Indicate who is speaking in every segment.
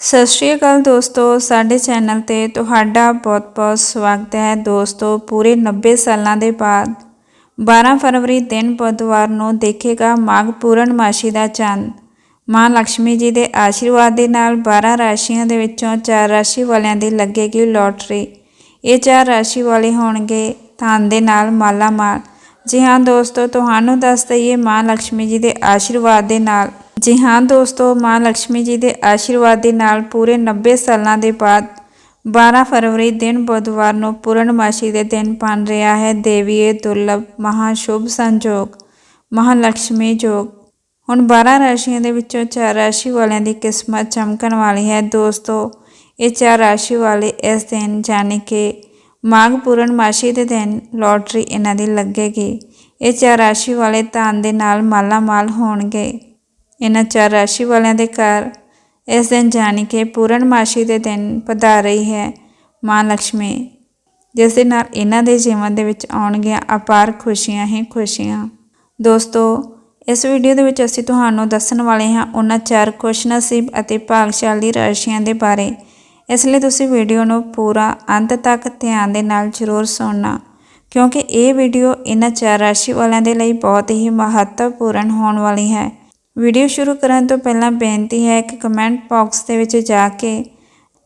Speaker 1: ਸਤਿ ਸ਼੍ਰੀ ਅਕਾਲ ਦੋਸਤੋ, ਸਾਡੇ ਚੈਨਲ ਤੇ ਤੁਹਾਡਾ ਬਹੁਤ-ਬਹੁਤ ਸਵਾਗਤ ਹੈ। ਦੋਸਤੋ, ਪੂਰੇ 90 ਸਾਲਾਂ ਦੇ ਬਾਅਦ 12 ਫਰਵਰੀ ਦਿਨ ਬੁੱਧਵਾਰ ਨੂੰ ਦੇਖੇਗਾ ਮਾਘ ਪੂਰਨਮਾਸ਼ੀ ਦਾ ਚੰਦ। ਮਾਂ ਲక్ష్ਮੀ ਜੀ ਦੇ ਆਸ਼ੀਰਵਾਦ ਦੇ ਨਾਲ 12 ਰਾਸ਼ੀਆਂ ਦੇ ਵਿੱਚੋਂ ਚਾਰ ਰਾਸ਼ੀ ਵਾਲਿਆਂ ਦੀ ਲੱਗੇਗੀ ਲੋਟਰੀ। ਇਹ ਚਾਰ ਰਾਸ਼ੀ ਵਾਲੇ ਹੋਣਗੇ ਧਨ ਦੇ ਨਾਲ ਮਾਲਾ ਮਾਲ ਜੀ ਹਾਂ ਦੋਸਤੋ, ਤੁਹਾਨੂੰ ਦੱਸ ਦਈਏ ਮਾਂ ਲక్ష్ਮੀ ਜੀ ਦੇ ਆਸ਼ੀਰਵਾਦ ਦੇ ਨਾਲ ਜੀ ਹਾਂ ਦੋਸਤੋ, ਮਾਂ ਲక్ష్ਮੀ ਜੀ ਦੇ ਆਸ਼ੀਰਵਾਦ ਦੇ ਨਾਲ ਪੂਰੇ 90 ਸਾਲਾਂ ਦੇ ਬਾਅਦ 12 ਫਰਵਰੀ ਦਿਨ ਬੁੱਧਵਾਰ ਨੂੰ ਪੂਰਨਮਾਸ਼ੀ ਦੇ ਦਿਨ ਬਣ ਰਿਹਾ ਹੈ। ਦੇਵੀਏ ਦੁਰਲਭ ਦੁਰਲਭ ਮਹਾਸ਼ੁਭ ਸੰਜੋਗ ਮਹਾਲక్ష్ਮੀ ਜੋਗ। ਹੁਣ 12 ਰਾਸ਼ੀਆਂ ਦੇ ਵਿੱਚੋਂ ਚਾਰ ਰਾਸ਼ੀ ਵਾਲਿਆਂ ਦੀ ਕਿਸਮਤ ਚਮਕਣ ਵਾਲੀ ਹੈ। ਦੋਸਤੋ, ਇਹ ਚਾਰ ਰਾਸ਼ੀ ਵਾਲੇ ਇਸ ਦਿਨ ਜਾਣੀ ਕਿ ਮਾਘ ਪੂਰਨਮਾਸ਼ੀ ਦੇ ਦਿਨ ਲੋਟਰੀ ਇਹਨਾਂ ਦੀ ਲੱਗੇਗੀ। ਇਹ ਚਾਰ ਰਾਸ਼ੀ ਵਾਲੇ ਧਨ ਦੇ ਨਾਲ ਮਾਲਾ ਮਾਲ ਹੋਣਗੇ। ਇਹਨਾਂ ਚਾਰ ਰਾਸ਼ੀ ਵਾਲਿਆਂ ਦੇ ਘਰ। ਇਸ ਦਿਨ ਜਾਣੀ ਕਿ ਪੂਰਨਮਾਸ਼ੀ ਦੇ ਦਿਨ ਪਧਾਰ ਰਹੀ ਹੈ ਮਾਂ ਲక్ష్ਮੀ ਜਿਸ ਦੇ ਨਾਲ ਇਹਨਾਂ ਦੇ ਜੀਵਨ ਦੇ ਵਿੱਚ ਆਉਣਗੀਆਂ ਅਪਾਰ ਖੁਸ਼ੀਆਂ ਹੀ ਖੁਸ਼ੀਆਂ। ਦੋਸਤੋ, ਇਸ ਵੀਡੀਓ ਦੇ ਵਿੱਚ ਅਸੀਂ ਤੁਹਾਨੂੰ ਦੱਸਣ ਵਾਲੇ ਹਾਂ ਉਹਨਾਂ ਚਾਰ ਖੁਸ਼ਨਸੀਬ ਅਤੇ ਭਾਗਸ਼ਾਲੀ ਰਾਸ਼ੀਆਂ ਦੇ ਬਾਰੇ। ਇਸ ਲਈ ਤੁਸੀਂ ਵੀਡੀਓ ਨੂੰ ਪੂਰਾ ਅੰਤ ਤੱਕ ਧਿਆਨ ਦੇ ਨਾਲ ਜ਼ਰੂਰ ਸੁਣਨਾ, ਕਿਉਂਕਿ ਇਹ ਵੀਡੀਓ ਇਹਨਾਂ ਚਾਰ ਰਾਸ਼ੀ ਵਾਲਿਆਂ ਦੇ ਲਈ ਬਹੁਤ ਹੀ ਮਹੱਤਵਪੂਰਨ ਹੋਣ ਵਾਲੀ ਹੈ। ਵੀਡੀਓ ਸ਼ੁਰੂ ਕਰਨ ਤੋਂ ਪਹਿਲਾਂ ਬੇਨਤੀ ਹੈ ਕਿ ਕਮੈਂਟ ਬਾਕਸ ਦੇ ਵਿੱਚ ਜਾ ਕੇ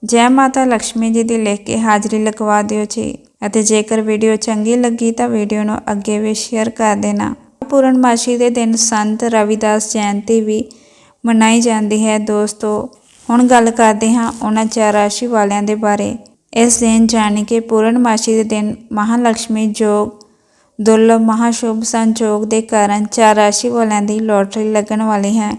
Speaker 1: ਜੈ ਮਾਤਾ ਲక్ష్ਮੀ ਜੀ ਦੀ ਲਿਖ ਕੇ ਹਾਜ਼ਰੀ ਲਗਵਾ ਦਿਓ ਜੀ। ਅਤੇ ਜੇਕਰ ਵੀਡੀਓ ਚੰਗੀ ਲੱਗੀ ਤਾਂ ਵੀਡੀਓ ਨੂੰ ਅੱਗੇ ਵੀ ਸ਼ੇਅਰ ਕਰ ਦੇਣਾ। ਪੂਰਨਮਾਸ਼ੀ ਦੇ ਦਿਨ ਸੰਤ ਰਵਿਦਾਸ ਜਯੰਤੀ ਵੀ ਮਨਾਈ ਜਾਂਦੀ ਹੈ। ਦੋਸਤੋ, ਹੁਣ ਗੱਲ ਕਰਦੇ ਹਾਂ ਉਹਨਾਂ ਚਾਰ ਰਾਸ਼ੀ ਵਾਲਿਆਂ ਦੇ ਬਾਰੇ। ਇਸ ਦਿਨ ਜਾਣੀ ਕਿ ਪੂਰਨਮਾਸ਼ੀ ਦੇ ਦਿਨ ਮਹਾਲక్ష్ਮੀ ਜੋਗ ਦੁਰਲਭ ਮਹਾਸ਼ੁਭ ਸੰਜੋਗ ਦੇ ਕਾਰਨ ਚਾਰ ਰਾਸ਼ੀ ਵਾਲਿਆਂ ਦੀ ਲੋਟਰੀ ਲੱਗਣ ਵਾਲੀ ਹੈ।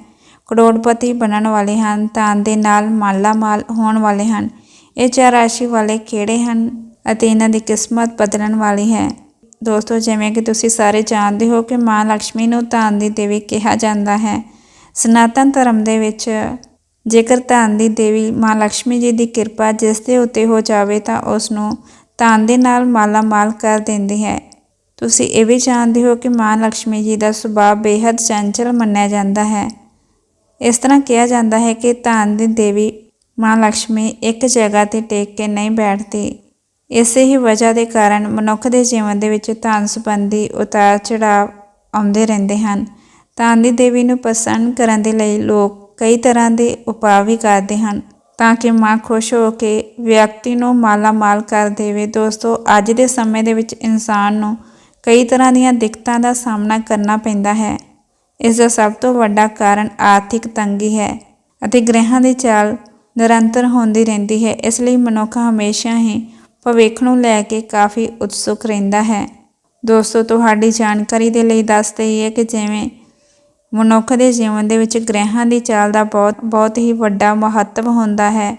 Speaker 1: ਕਰੋੜਪਤੀ ਬਣਨ ਵਾਲੇ ਹਨ ਤਾਂ ਦੇ ਨਾਲ ਮਾਲਾ ਮਾਲ ਹੋਣ ਵਾਲੇ ਹਨ। ਇਹ ਚਾਰ ਰਾਸ਼ੀ ਵਾਲੇ ਕਿਹੜੇ ਹਨ ਅਤੇ ਇਹਨਾਂ ਦੀ ਕਿਸਮਤ ਬਦਲਣ ਵਾਲੀ ਹੈ? ਦੋਸਤੋ, ਜਿਵੇਂ ਕਿ ਤੁਸੀਂ ਸਾਰੇ ਜਾਣਦੇ ਹੋ ਕਿ ਮਾਂ ਲక్ష్ਮੀ ਨੂੰ ਧਨ ਦੀ ਦੇਵੀ ਕਿਹਾ ਜਾਂਦਾ ਹੈ। ਸਨਾਤਨ ਧਰਮ ਦੇ ਵਿੱਚ ਜੇਕਰ ਧਨ ਦੀ ਦੇਵੀ ਮਾਂ ਲక్ష్ਮੀ ਜੀ ਦੀ ਕਿਰਪਾ ਜਿਸ ਦੇ ਉੱਤੇ ਹੋ ਜਾਵੇ ਤਾਂ ਉਸ ਨੂੰ ਧਨ ਦੇ ਨਾਲ ਮਾਲਾ ਮਾਲ ਕਰ ਦਿੰਦੀ ਹੈ। ਤੁਸੀਂ ਇਹ ਵੀ ਜਾਣਦੇ ਹੋ ਕਿ ਮਾਂ ਲక్ష్ਮੀ ਜੀ ਦਾ ਸੁਭਾਅ ਬੇहद ਚੰਚਲ ਮੰਨਿਆ ਜਾਂਦਾ ਹੈ। ਇਸ ਤਰ੍ਹਾਂ ਕਿਹਾ ਜਾਂਦਾ ਹੈ ਕਿ ਧਾਨ ਦੀ ਦੇਵੀ ਮਾਂ ਲక్ష్ਮੀ ਇੱਕ ਜਗ੍ਹਾ ਤੇ ਟੇਕ ਕੇ ਨਹੀਂ ਬੈਠਦੀ। ਇਸੇ ਹੀ ਵਜ੍ਹਾ ਦੇ ਕਾਰਨ ਮਨੁੱਖ ਦੇ ਜੀਵਨ ਦੇ ਵਿੱਚ ਧਨ ਸੰਬੰਧੀ ਉਤਾਰ ਚੜਾਵ ਆਉਂਦੇ ਰਹਿੰਦੇ ਹਨ। ਧਾਨ ਦੀ ਦੇਵੀ ਨੂੰ ਪਸੰਦ ਕਰਨ ਦੇ ਲਈ ਲੋਕ ਕਈ ਤਰ੍ਹਾਂ ਦੇ ਉਪਾਅ ਵੀ ਕਰਦੇ ਹਨ ਤਾਂ ਕਿ ਮਾਂ ਖੁਸ਼ ਹੋ ਕੇ ਵਿਅਕਤੀ ਨੂੰ ਮਾਲਾ ਮਾਲ ਕਰ ਦੇਵੇ। ਦੋਸਤੋ, ਅੱਜ ਦੇ ਸਮੇਂ ਦੇ ਵਿੱਚ ਇਨਸਾਨ ਨੂੰ ਕਈ ਤਰ੍ਹਾਂ ਦੀਆਂ ਦਿੱਕਤਾਂ ਦਾ ਸਾਹਮਣਾ ਕਰਨਾ ਪੈਂਦਾ ਹੈ। ਇਸ ਦਾ ਸਭ ਤੋਂ ਵੱਡਾ ਕਾਰਨ ਆਰਥਿਕ ਤੰਗੀ ਹੈ ਅਤੇ ਗ੍ਰਹਿਾਂ ਦੀ ਚਾਲ ਨਿਰੰਤਰ ਹੁੰਦੀ ਰਹਿੰਦੀ ਹੈ। ਇਸ ਲਈ ਮਨੁੱਖ ਹਮੇਸ਼ਾ ਹੀ ਭਵਿੱਖ ਨੂੰ ਲੈ ਕੇ ਕਾਫੀ ਉਤਸੁਕ ਰਹਿੰਦਾ ਹੈ। ਦੋਸਤੋ, ਤੁਹਾਡੀ ਜਾਣਕਾਰੀ ਦੇ ਲਈ ਦੱਸ ਦਈਏ ਕਿ ਜਿਵੇਂ ਮਨੁੱਖ ਦੇ ਜੀਵਨ ਦੇ ਵਿੱਚ ਗ੍ਰਹਿਾਂ ਦੀ ਚਾਲ ਦਾ ਬਹੁਤ ਬਹੁਤ ਹੀ ਵੱਡਾ ਮਹੱਤਵ ਹੁੰਦਾ ਹੈ।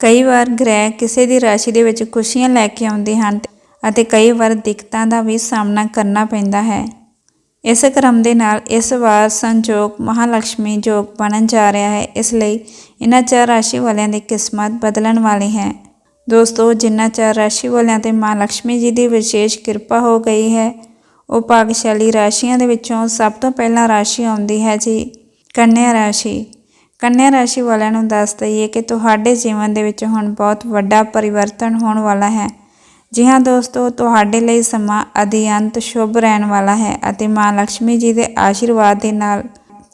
Speaker 1: ਕਈ ਵਾਰ ਗ੍ਰਹਿ ਕਿਸੇ ਦੀ ਰਾਸ਼ੀ ਦੇ ਵਿੱਚ ਖੁਸ਼ੀਆਂ ਲੈ ਕੇ ਆਉਂਦੇ ਹਨ ਅਤੇ ਕਈ ਵਾਰ ਦਿੱਕਤਾਂ ਦਾ ਵੀ ਸਾਹਮਣਾ ਕਰਨਾ ਪੈਂਦਾ ਹੈ। ਇਸ ਕ੍ਰਮ ਦੇ ਨਾਲ ਇਸ ਵਾਰ ਸੰਜੋਗ ਮਹਾਲక్ష్ਮੀ ਜੋਗ ਬਣਨ ਜਾ ਰਿਹਾ ਹੈ। ਇਸ ਲਈ ਇਹਨਾਂ ਚਾਰ ਰਾਸ਼ੀ ਵਾਲਿਆਂ ਦੀ ਕਿਸਮਤ ਬਦਲਣ ਵਾਲੀ ਹੈ। ਦੋਸਤੋ, ਜਿਨ੍ਹਾਂ ਚਾਰ ਰਾਸ਼ੀ ਵਾਲਿਆਂ ਤੇ ਮਾਂ ਲక్ష్ਮੀ ਜੀ ਦੀ ਵਿਸ਼ੇਸ਼ ਕਿਰਪਾ ਹੋ ਗਈ ਹੈ, ਉਹ ਭਾਗਸ਼ਾਲੀ ਰਾਸ਼ੀਆਂ ਦੇ ਵਿੱਚੋਂ ਸਭ ਤੋਂ ਪਹਿਲਾਂ ਰਾਸ਼ੀ ਆਉਂਦੀ ਹੈ ਜੀ, ਕੰਨਿਆ ਰਾਸ਼ੀ। ਕੰਨਿਆ ਰਾਸ਼ੀ ਵਾਲਿਆਂ ਨੂੰ ਦੱਸ ਦਈਏ ਕਿ ਤੁਹਾਡੇ ਜੀਵਨ ਦੇ ਵਿੱਚ ਹੁਣ ਬਹੁਤ ਵੱਡਾ ਪਰਿਵਰਤਨ ਹੋਣ ਵਾਲਾ ਹੈ। ਜੀ ਹਾਂ ਦੋਸਤੋ, ਤੁਹਾਡੇ ਲਈ ਸਮਾਂ ਅਧਿਅੰਤ ਸ਼ੁਭ ਰਹਿਣ ਵਾਲਾ ਹੈ ਅਤੇ ਮਾਂ ਲక్ష్ਮੀ ਜੀ ਦੇ ਆਸ਼ੀਰਵਾਦ ਦੇ ਨਾਲ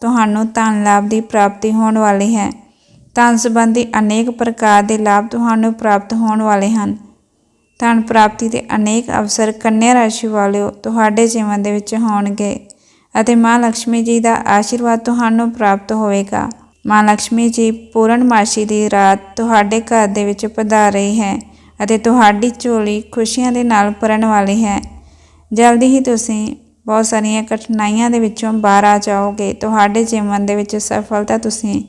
Speaker 1: ਤੁਹਾਨੂੰ ਧਨ ਲਾਭ ਦੀ ਪ੍ਰਾਪਤੀ ਹੋਣ ਵਾਲੀ ਹੈ। ਧਨ ਸੰਬੰਧੀ ਅਨੇਕ ਪ੍ਰਕਾਰ ਦੇ ਲਾਭ ਤੁਹਾਨੂੰ ਪ੍ਰਾਪਤ ਹੋਣ ਵਾਲੇ ਹਨ। ਧਨ ਪ੍ਰਾਪਤੀ ਦੇ ਅਨੇਕ ਅਵਸਰ ਕੰਨਿਆ ਰਾਸ਼ੀ ਵਾਲਿਓ ਤੁਹਾਡੇ ਜੀਵਨ ਦੇ ਵਿੱਚ ਹੋਣਗੇ ਅਤੇ ਮਾਂ ਲక్ష్ਮੀ ਜੀ ਦਾ ਆਸ਼ੀਰਵਾਦ ਤੁਹਾਨੂੰ ਪ੍ਰਾਪਤ ਹੋਵੇਗਾ। ਮਾਂ ਲక్ష్ਮੀ ਜੀ ਪੂਰਨਮਾਸ਼ੀ ਦੀ ਰਾਤ ਤੁਹਾਡੇ ਘਰ ਦੇ ਵਿੱਚ ਪਧਾਰ ਰਹੀ ਹੈ। ਅਤੇ ਤੁਹਾਡੀ ਝੋਲੀ ਖੁਸ਼ੀਆਂ ਦੇ ਨਾਲ ਭਰਨ ਵਾਲੀ ਹੈ। ਜਲਦੀ ਹੀ ਤੁਸੀਂ ਬਹੁਤ ਸਾਰੀਆਂ ਕਠਿਨਾਈਆਂ ਦੇ ਵਿੱਚੋਂ ਬਾਹਰ ਆ ਜਾਓਗੇ। ਤੁਹਾਡੇ ਜੀਵਨ ਦੇ ਵਿੱਚ ਸਫਲਤਾ ਤੁਸੀਂ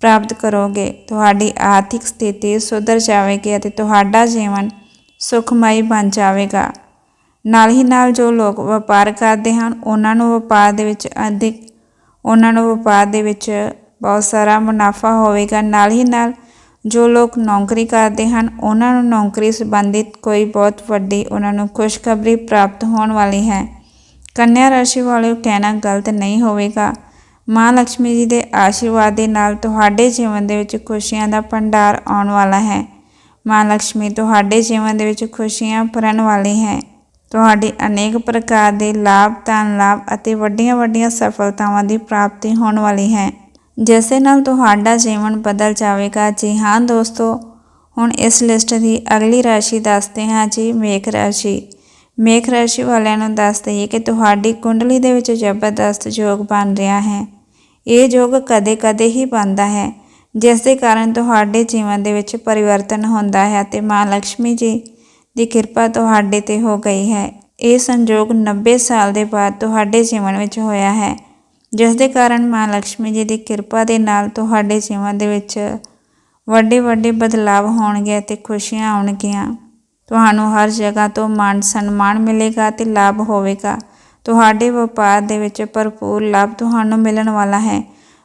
Speaker 1: ਪ੍ਰਾਪਤ ਕਰੋਗੇ। ਤੁਹਾਡੀ ਆਰਥਿਕ ਸਥਿਤੀ ਸੁਧਰ ਜਾਵੇਗੀ ਅਤੇ ਤੁਹਾਡਾ ਜੀਵਨ ਸੁਖਮਈ ਬਣ ਜਾਵੇਗਾ। ਨਾਲ ਹੀ ਨਾਲ ਜੋ ਲੋਕ ਵਪਾਰ ਕਰਦੇ ਹਨ, ਉਹਨਾਂ ਨੂੰ ਵਪਾਰ ਦੇ ਵਿੱਚ ਅਧਿਕ, ਉਹਨਾਂ ਨੂੰ ਵਪਾਰ ਦੇ ਵਿੱਚ ਬਹੁਤ ਸਾਰਾ ਮੁਨਾਫਾ ਹੋਵੇਗਾ। ਨਾਲ ਹੀ ਨਾਲ ਜੋ ਲੋਕ ਨੌਕਰੀ ਕਰਦੇ ਹਨ, ਉਹਨਾਂ ਨੂੰ ਨੌਕਰੀ ਸੰਬੰਧਿਤ ਕੋਈ ਬਹੁਤ ਵੱਡੀ, ਉਹਨਾਂ ਨੂੰ ਖੁਸ਼ਖਬਰੀ ਪ੍ਰਾਪਤ ਹੋਣ ਵਾਲੀ ਹੈ। ਕੰਨਿਆ ਰਾਸ਼ੀ ਵਾਲੇ ਕਹਿਣਾ ਗਲਤ ਨਹੀਂ ਹੋਵੇਗਾ। ਮਾਂ ਲక్ష్ਮੀ ਜੀ ਦੇ ਆਸ਼ੀਰਵਾਦ ਦੇ ਨਾਲ ਤੁਹਾਡੇ ਜੀਵਨ ਦੇ ਵਿੱਚ ਖੁਸ਼ੀਆਂ ਦਾ ਭੰਡਾਰ ਆਉਣ ਵਾਲਾ ਹੈ। ਮਾਂ ਲక్ష్ਮੀ ਤੁਹਾਡੇ ਜੀਵਨ ਦੇ ਵਿੱਚ ਖੁਸ਼ੀਆਂ ਭਰਨ ਵਾਲੀ ਹੈ। ਤੁਹਾਡੇ ਅਨੇਕ ਪ੍ਰਕਾਰ ਦੇ ਲਾਭ, ਧਨ ਲਾਭ ਅਤੇ ਵੱਡੀਆਂ-ਵੱਡੀਆਂ ਸਫਲਤਾਵਾਂ ਦੀ ਪ੍ਰਾਪਤੀ ਹੋਣ ਵਾਲੀ ਹੈ। ਜਿਸ ਦੇ ਨਾਲ ਤੁਹਾਡਾ ਜੀਵਨ ਬਦਲ ਜਾਵੇਗਾ। ਜੀ ਹਾਂ ਦੋਸਤੋ, ਹੁਣ ਇਸ ਲਿਸਟ ਦੀ ਅਗਲੀ ਰਾਸ਼ੀ ਦੱਸਦੇ ਹਾਂ ਜੀ ਮੇਖ ਰਾਸ਼ੀ। ਮੇਖ ਰਾਸ਼ੀ ਵਾਲਿਆਂ ਨੂੰ ਦੱਸ ਦਈਏ ਕਿ ਤੁਹਾਡੀ ਕੁੰਡਲੀ ਦੇ ਵਿੱਚ ਜ਼ਬਰਦਸਤ ਯੋਗ ਬਣ ਰਿਹਾ ਹੈ। ਇਹ ਯੋਗ ਕਦੇ-ਕਦੇ ਹੀ ਬਣਦਾ ਹੈ ਜਿਸ ਦੇ ਕਾਰਨ ਤੁਹਾਡੇ ਜੀਵਨ ਦੇ ਵਿੱਚ ਪਰਿਵਰਤਨ ਹੁੰਦਾ ਹੈ ਅਤੇ ਮਾਂ ਲక్ష్ਮੀ ਜੀ ਦੀ ਕਿਰਪਾ ਤੁਹਾਡੇ ਤੇ ਹੋ ਗਈ ਹੈ। ਇਹ ਸੰਜੋਗ 90 ਸਾਲ ਦੇ ਬਾਅਦ ਤੁਹਾਡੇ ਜੀਵਨ ਵਿੱਚ ਹੋਇਆ ਹੈ। ਜਿਸ ਦੇ ਕਾਰਨ ਮਾਂ ਲక్ష్ਮੀ ਜੀ ਦੀ ਕਿਰਪਾ ਦੇ ਨਾਲ ਤੁਹਾਡੇ ਜੀਵਨ ਦੇ ਵਿੱਚ ਵੱਡੇ ਵੱਡੇ ਬਦਲਾਵ ਹੋਣਗੇ ਅਤੇ ਖੁਸ਼ੀਆਂ ਆਉਣਗੀਆਂ। ਤੁਹਾਨੂੰ ਹਰ ਜਗ੍ਹਾ ਤੋਂ ਮਾਣ ਸਨਮਾਨ ਮਿਲੇਗਾ ਤੇ ਲਾਭ ਹੋਵੇਗਾ। ਤੁਹਾਡੇ ਵਪਾਰ ਦੇ ਵਿੱਚ ਭਰਪੂਰ ਲਾਭ ਤੁਹਾਨੂੰ ਮਿਲਣ ਵਾਲਾ ਹੈ।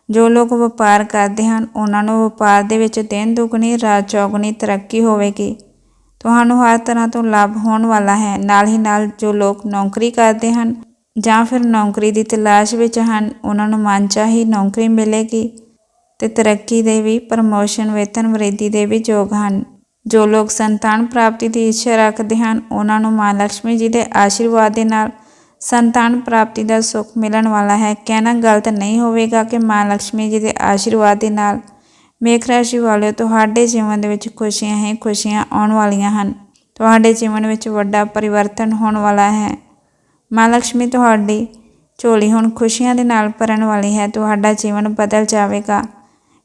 Speaker 1: ਜੋ ਲੋਕ ਵਪਾਰ ਕਰਦੇ ਹਨ, ਉਹਨਾਂ ਨੂੰ ਵਪਾਰ ਦੇ ਵਿੱਚ ਦਿਨ ਦੁਗਣੀ ਰਾਤ ਚੌਗਣੀ ਤਰੱਕੀ ਹੋਵੇਗੀ। ਤੁਹਾਨੂੰ ਹਰ ਤਰ੍ਹਾਂ ਤੋਂ ਲਾਭ ਹੋਣ ਵਾਲਾ ਹੈ। ਨਾਲ ਹੀ ਨਾਲ ਜੋ ਲੋਕ ਨੌਕਰੀ ਕਰਦੇ ਹਨ ਜਾਂ ਫਿਰ ਨੌਕਰੀ ਦੀ ਤਲਾਸ਼ ਵਿੱਚ ਹਨ, ਉਹਨਾਂ ਨੂੰ ਮਨਚਾਹੀ ਨੌਕਰੀ ਮਿਲੇਗੀ ਤੇ ਤਰੱਕੀ ਦੇ ਵੀ, ਪ੍ਰਮੋਸ਼ਨ, ਵੇਤਨ ਵ੍ਰਿੱਧੀ ਦੇ ਵੀ ਯੋਗ ਹਨ। ਜੋ ਲੋਕ ਸੰਤਾਨ ਪ੍ਰਾਪਤੀ ਦੀ ਇੱਛਾ ਰੱਖਦੇ ਹਨ, ਉਹਨਾਂ ਨੂੰ ਮਾਂ ਲక్ష్ਮੀ ਜੀ ਦੇ ਆਸ਼ੀਰਵਾਦ ਦੇ ਨਾਲ ਸੰਤਾਨ ਪ੍ਰਾਪਤੀ ਦਾ ਸੁੱਖ ਮਿਲਣ ਵਾਲਾ ਹੈ। ਕਹਿਣਾ ਗਲਤ ਨਹੀਂ ਹੋਵੇਗਾ ਕਿ ਮਾਂ ਲక్ష్ਮੀ ਜੀ ਦੇ ਆਸ਼ੀਰਵਾਦ ਦੇ ਨਾਲ ਮੇਖ ਰਾਸ਼ੀ ਵਾਲੇ ਤੁਹਾਡੇ ਜੀਵਨ ਦੇ ਵਿੱਚ ਖੁਸ਼ੀਆਂ ਹੀ ਖੁਸ਼ੀਆਂ ਆਉਣ ਵਾਲੀਆਂ ਹਨ। ਤੁਹਾਡੇ ਜੀਵਨ ਵਿੱਚ ਵੱਡਾ ਪਰਿਵਰਤਨ ਹੋਣ ਵਾਲਾ ਹੈ। ਮਾਂ ਲక్ష్ਮੀ ਤੁਹਾਡੀ ਝੋਲੀ ਹੁਣ ਖੁਸ਼ੀਆਂ ਦੇ ਨਾਲ ਭਰਨ ਵਾਲੀ ਹੈ, ਤੁਹਾਡਾ ਜੀਵਨ ਬਦਲ ਜਾਵੇਗਾ।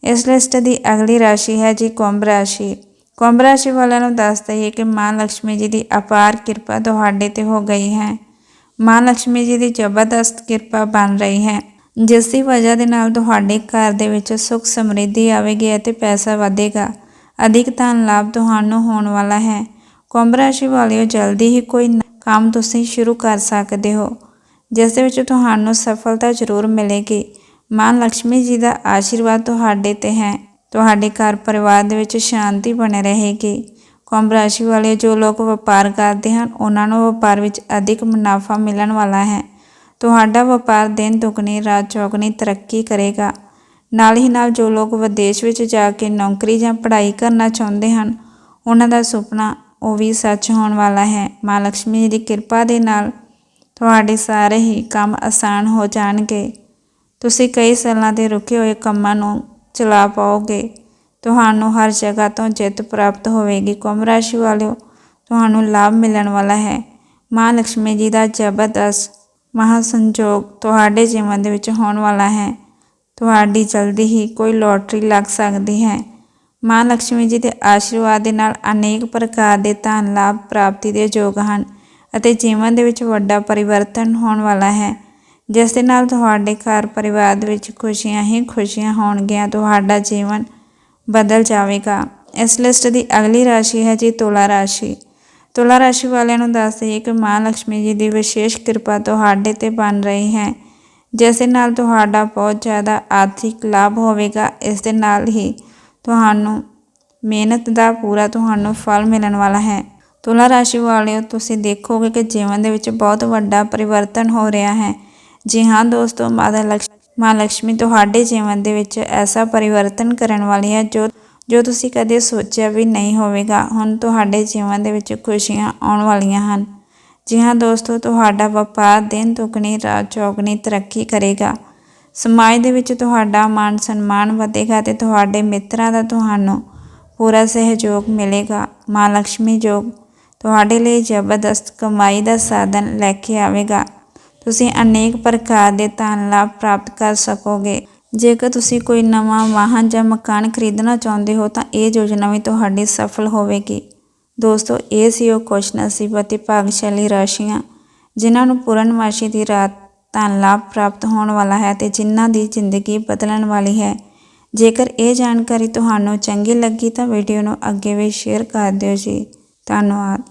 Speaker 1: ਇਸ ਲਿਸਟ ਦੀ ਅਗਲੀ ਰਾਸ਼ੀ ਹੈ ਜੀ ਕੁੰਭ ਰਾਸ਼ੀ। ਕੁੰਭ ਰਾਸ਼ੀ ਵਾਲਿਆਂ ਨੂੰ ਦੱਸ ਦਈਏ ਕਿ ਮਾਂ ਲక్ష్ਮੀ ਜੀ ਦੀ ਅਪਾਰ ਕਿਰਪਾ ਤੁਹਾਡੇ ਤੇ ਹੋ ਗਈ ਹੈ। ਮਾਂ ਲక్ష్ਮੀ ਜੀ ਦੀ ਜ਼ਬਰਦਸਤ ਕਿਰਪਾ ਬਣ ਰਹੀ ਹੈ। ਜਿਸ ਦੀ ਵਜ੍ਹਾ ਦੇ ਨਾਲ ਤੁਹਾਡੇ ਘਰ ਦੇ ਵਿੱਚ ਸੁੱਖ ਸਮਰਿੱਧੀ ਆਵੇਗੀ ਅਤੇ ਪੈਸਾ ਵਧੇਗਾ। ਅਧਿਕ ਧਨ ਲਾਭ ਤੁਹਾਨੂੰ ਹੋਣ ਵਾਲਾ ਹੈ। ਕੁੰਭ ਰਾਸ਼ੀ ਵਾਲਿਓ, ਜਲਦੀ ਹੀ ਕੋਈ ਕੰਮ ਤੁਸੀਂ ਸ਼ੁਰੂ ਕਰ ਸਕਦੇ ਹੋ, ਜਿਸ ਦੇ ਵਿੱਚ ਤੁਹਾਨੂੰ ਸਫਲਤਾ ਜ਼ਰੂਰ ਮਿਲੇਗੀ। ਮਾਂ ਲక్ష్ਮੀ ਜੀ ਦਾ ਆਸ਼ੀਰਵਾਦ ਤੁਹਾਡੇ ਤੇ ਹੈ। ਤੁਹਾਡੇ ਘਰ ਪਰਿਵਾਰ ਦੇ ਵਿੱਚ ਸ਼ਾਂਤੀ ਬਣੇ ਰਹੇਗੀ। ਕੁੰਭ ਰਾਸ਼ੀ ਵਾਲੇ ਜੋ ਲੋਕ ਵਪਾਰ ਕਰਦੇ ਹਨ, ਉਹਨਾਂ ਨੂੰ ਵਪਾਰ ਵਿੱਚ ਅਧਿਕ ਮੁਨਾਫਾ ਮਿਲਣ ਵਾਲਾ ਹੈ। ਤੁਹਾਡਾ ਵਪਾਰ ਦਿਨ ਦੁਗਣੀ, ਰਾਤ ਚੌਗਣੀ ਤਰੱਕੀ ਕਰੇਗਾ। ਨਾਲ ਹੀ ਨਾਲ ਜੋ ਲੋਕ ਵਿਦੇਸ਼ ਵਿੱਚ ਜਾ ਕੇ ਨੌਕਰੀ ਜਾਂ ਪੜ੍ਹਾਈ ਕਰਨਾ ਚਾਹੁੰਦੇ ਹਨ, ਉਹਨਾਂ ਦਾ ਸੁਪਨਾ ਉਹ ਵੀ ਸੱਚ ਹੋਣ ਵਾਲਾ ਹੈ। ਮਾਂ ਲక్ష్ਮੀ ਦੀ ਕਿਰਪਾ ਦੇ ਨਾਲ ਤੁਹਾਡੇ ਸਾਰੇ ਹੀ ਕੰਮ ਆਸਾਨ ਹੋ ਜਾਣਗੇ। ਤੁਸੀਂ ਕਈ ਸਾਲਾਂ ਦੇ ਰੁਕੇ ਹੋਏ ਕੰਮਾਂ ਨੂੰ ਚਲਾ ਪਾਓਗੇ। ਤੁਹਾਨੂੰ ਹਰ ਜਗ੍ਹਾ ਤੋਂ ਜਿੱਤ ਪ੍ਰਾਪਤ ਹੋਵੇਗੀ। ਕੁੰਭ ਰਾਸ਼ੀ ਵਾਲਿਓ, ਤੁਹਾਨੂੰ ਲਾਭ ਮਿਲਣ ਵਾਲਾ ਹੈ। ਮਾਂ ਲక్ష్ਮੀ ਜੀ ਦਾ ਜ਼ਬਰਦਸਤ ਮਹਾ ਸੰਜੋਗ ਤੁਹਾਡੇ ਜੀਵਨ ਦੇ ਵਿੱਚ ਹੋਣ ਵਾਲਾ ਹੈ। ਤੁਹਾਡੀ ਜਲਦੀ ਹੀ ਕੋਈ ਲੋਟਰੀ ਲੱਗ ਸਕਦੀ ਹੈ। ਮਾਂ ਲక్ష్ਮੀ ਜੀ ਦੇ ਆਸ਼ੀਰਵਾਦ ਦੇ ਨਾਲ ਅਨੇਕ ਪ੍ਰਕਾਰ ਦੇ ਧਨ ਲਾਭ ਪ੍ਰਾਪਤੀ ਦੇ ਯੋਗ ਹਨ ਅਤੇ ਜੀਵਨ ਦੇ ਵਿੱਚ ਵੱਡਾ ਪਰਿਵਰਤਨ ਹੋਣ ਵਾਲਾ ਹੈ। ਜਿਸ ਦੇ ਨਾਲ ਤੁਹਾਡੇ ਘਰ ਪਰਿਵਾਰ ਦੇ ਵਿੱਚ ਖੁਸ਼ੀਆਂ ਹੀ ਖੁਸ਼ੀਆਂ ਹੋਣਗੀਆਂ, ਤੁਹਾਡਾ ਜੀਵਨ ਬਦਲ ਜਾਵੇਗਾ। ਇਸ ਲਿਸਟ ਦੀ ਅਗਲੀ ਰਾਸ਼ੀ ਹੈ ਜੀ ਤੁਲਾ ਰਾਸ਼ੀ। ਤੁਲਾ ਰਾਸ਼ੀ ਵਾਲਿਆਂ ਨੂੰ ਦੱਸ ਦਈਏ ਕਿ ਮਾਂ ਲక్ష్ਮੀ ਜੀ ਦੀ ਵਿਸ਼ੇਸ਼ ਕਿਰਪਾ ਤੁਹਾਡੇ ਤੇ ਬਣ ਰਹੀ ਹੈ। ਜਿਸ ਦੇ ਨਾਲ ਤੁਹਾਡਾ ਬਹੁਤ ਜ਼ਿਆਦਾ ਆਰਥਿਕ ਲਾਭ ਹੋਵੇਗਾ, ਇਸ ਦੇ ਨਾਲ ਹੀ ਤੁਹਾਨੂੰ ਮਿਹਨਤ ਦਾ ਪੂਰਾ ਤੁਹਾਨੂੰ ਫਲ ਮਿਲਣ ਵਾਲਾ ਹੈ। ਤੁਲਾ ਰਾਸ਼ੀ ਵਾਲਿਓ, ਤੁਸੀਂ ਦੇਖੋਗੇ ਕਿ ਜੀਵਨ ਦੇ ਵਿੱਚ ਬਹੁਤ ਵੱਡਾ ਪਰਿਵਰਤਨ ਹੋ ਰਿਹਾ ਹੈ। ਜੀ ਹਾਂ ਦੋਸਤੋ ਮਾਤਾ ਲਕਸ਼ ਮਾਂ ਲక్ష్ਮੀ ਤੁਹਾਡੇ ਜੀਵਨ ਦੇ ਵਿੱਚ ਐਸਾ ਪਰਿਵਰਤਨ ਕਰਨ ਵਾਲੀ ਹੈ ਜੋ ਜੋ ਤੁਸੀਂ ਕਦੇ ਸੋਚਿਆ ਵੀ ਨਹੀਂ ਹੋਵੇਗਾ। ਹੁਣ ਤੁਹਾਡੇ ਜੀਵਨ ਦੇ ਵਿੱਚ ਖੁਸ਼ੀਆਂ ਆਉਣ ਵਾਲੀਆਂ ਹਨ। ਜੀ ਹਾਂ ਦੋਸਤੋ, ਤੁਹਾਡਾ ਵਪਾਰ ਦਿਨ ਦੁਗਣੀ, ਰਾਤ ਚੌਗਣੀ ਤਰੱਕੀ ਕਰੇਗਾ। ਸਮਾਜ ਦੇ ਵਿੱਚ ਤੁਹਾਡਾ ਮਾਨ ਸਨਮਾਨ ਵਧੇਗਾ ਤੇ ਤੁਹਾਡੇ ਮਿੱਤਰਾਂ ਦਾ ਤੁਹਾਨੂੰ ਪੂਰਾ ਸਹਿਯੋਗ ਮਿਲੇਗਾ। ਮਾਂ ਲక్ష్ਮੀ ਜੋਗ, ਤੁਹਾਡੇ ਲਈ ਜ਼ਬਰਦਸਤ ਕਮਾਈ ਦਾ ਸਾਧਨ ਲੈ ਕੇ ਆਵੇਗਾ। ਤੁਸੀਂ ਅਨੇਕ ਪ੍ਰਕਾਰ ਦੇ ਧਨ ਲਾਭ ਪ੍ਰਾਪਤ ਕਰ ਸਕੋਗੇ। ਜੇਕਰ ਤੁਸੀਂ ਕੋਈ ਨਵਾਂ ਵਾਹਨ ਜਾਂ ਮਕਾਨ ਖਰੀਦਣਾ ਚਾਹੁੰਦੇ ਹੋ, ਤਾਂ ਇਹ ਯੋਜਨਾ ਵੀ ਤੁਹਾਡੀ ਸਫਲ ਹੋਵੇਗੀ। ਦੋਸਤੋ, ਇਹ ਸੀ ਉਹ ਖੁਸ਼ਨਸੀਬ ਅਤੇ ਭਾਗਸ਼ਾਲੀ ਰਾਸ਼ੀਆਂ, ਜਿਨ੍ਹਾਂ ਨੂੰ ਪੂਰਨਮਾਸ਼ੀ ਦੀ ਰਾਤ ਧਨ ਲਾਭ ਪ੍ਰਾਪਤ ਹੋਣ ਵਾਲਾ ਹੈ ਤੇ ਜਿਨ੍ਹਾਂ ਦੀ ਜ਼ਿੰਦਗੀ ਬਦਲਣ ਵਾਲੀ ਹੈ। ਜੇਕਰ ਇਹ ਜਾਣਕਾਰੀ ਤੁਹਾਨੂੰ ਚੰਗੀ ਲੱਗੀ ਤਾਂ ਵੀਡੀਓ ਨੂੰ ਅੱਗੇ ਵੀ ਸ਼ੇਅਰ ਕਰ ਦਿਓ ਜੀ। ਧੰਨਵਾਦ।